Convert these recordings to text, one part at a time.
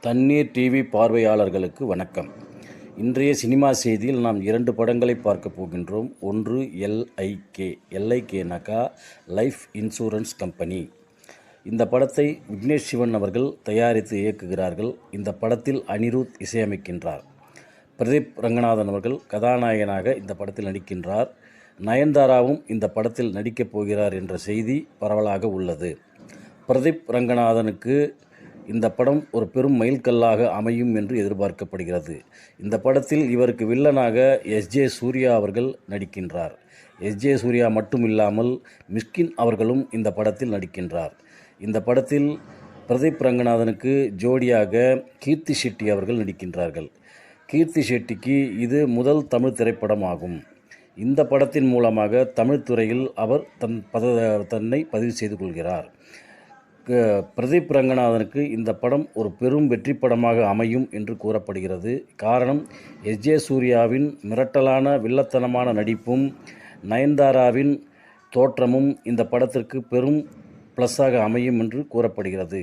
தண்ணீர் டிவி பார்வையாளர்களுக்கு வணக்கம். இன்றைய சினிமா செய்தியில் நாம் இரண்டு படங்களை பார்க்க போகின்றோம். ஒன்று எல்ஐகே எல்ஐகேனாக்கா லைஃப் இன்சூரன்ஸ் கம்பெனி. இந்த படத்தை விக்னேஷ் சிவன் அவர்கள் தயாரித்து இயக்குகிறார்கள். இந்த படத்தில் அனிருத் இசையமைக்கின்றார். பிரதீப் ரங்கநாதன் அவர்கள் கதாநாயகனாக இந்த படத்தில் நடிக்கின்றார். நயன்தாராவும் இந்த படத்தில் நடிக்கப் போகிறார் என்ற செய்தி பரவலாக உள்ளது. பிரதீப் ரங்கநாதனுக்கு இந்த படம் ஒரு பெரும் மைல்கல்லாக அமையும் என்று எதிர்பார்க்கப்படுகிறது. இந்த படத்தில் இவருக்கு வில்லனாக எஸ் ஜே சூர்யா அவர்கள் நடிக்கின்றார். எஸ் ஜே சூர்யா மட்டும் இல்லாமல் மிஸ்கின் அவர்களும் இந்த படத்தில் நடிக்கின்றார். இந்த படத்தில் பிரதீப் ரங்கநாதனுக்கு ஜோடியாக கீர்த்தி ஷெட்டி அவர்கள் நடிக்கின்றார்கள். கீர்த்தி ஷெட்டிக்கு இது முதல் தமிழ் திரைப்படம் ஆகும் இந்த படத்தின் மூலமாக தமிழ் துறையில் அவர் தன் பத தன்னை பதிவு செய்து கொள்கிறார். பிரதீப் ரங்கநாதனுக்கு இந்த படம் ஒரு பெரும் வெற்றி படமாக அமையும் என்று கூறப்படுகிறது. காரணம் எஸ்ஜே சூர்யாவின் மிரட்டலான வில்லத்தனமான நடிப்பும் நயன்தாராவின் தோற்றமும் இந்த படத்திற்கு பெரும் ப்ளஸ்ஸாக அமையும் என்று கூறப்படுகிறது.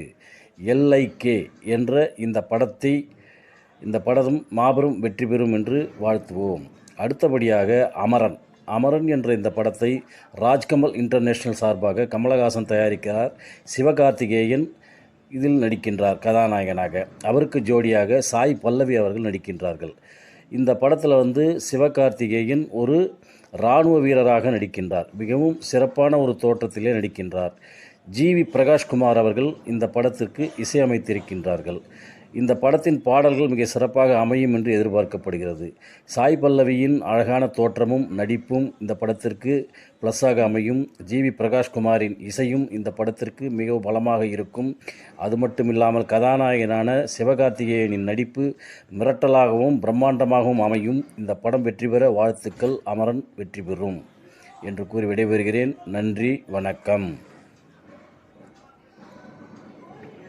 எல்ஐகே என்ற இந்த படத்தை இந்த படம் மாபெரும் வெற்றி பெறும் என்று வாழ்த்துவோம். அடுத்தபடியாக அமரன். அமரன் என்ற இந்த படத்தை ராஜ்கமல் இன்டர்நேஷனல் சார்பாக கமலஹாசன் தயாரிக்கிறார். சிவகார்த்திகேயன் இதில் நடிக்கின்றார் கதாநாயகனாக. அவருக்கு ஜோடியாக சாய் பல்லவி அவர்கள் நடிக்கின்றார்கள். இந்த படத்தில் வந்து சிவகார்த்திகேயன் ஒரு இராணுவ வீரராக நடிக்கின்றார். மிகவும் சிறப்பான ஒரு தோற்றத்திலே நடிக்கின்றார். ஜி வி பிரகாஷ்குமார் அவர்கள் இந்த படத்திற்கு இசையமைத்திருக்கின்றார்கள். இந்த படத்தின் பாடல்கள் மிக சிறப்பாக அமையும் என்று எதிர்பார்க்கப்படுகிறது. சாய் பல்லவியின் அழகான தோற்றமும் நடிப்பும் இந்த படத்திற்கு ப்ளஸ்ஸாக அமையும். ஜிவி பிரகாஷ்குமாரின் இசையும் இந்த படத்திற்கு மிக பலமாக இருக்கும். அது மட்டும் இல்லாமல் கதாநாயகனான சிவகார்த்திகேயனின் நடிப்பு மிரட்டலாகவும் பிரம்மாண்டமாகவும் அமையும். இந்த படம் வெற்றி பெற வாழ்த்துக்கள். அமரன் வெற்றி பெறும் என்று கூறி விடைபெறுகிறேன். நன்றி. வணக்கம்.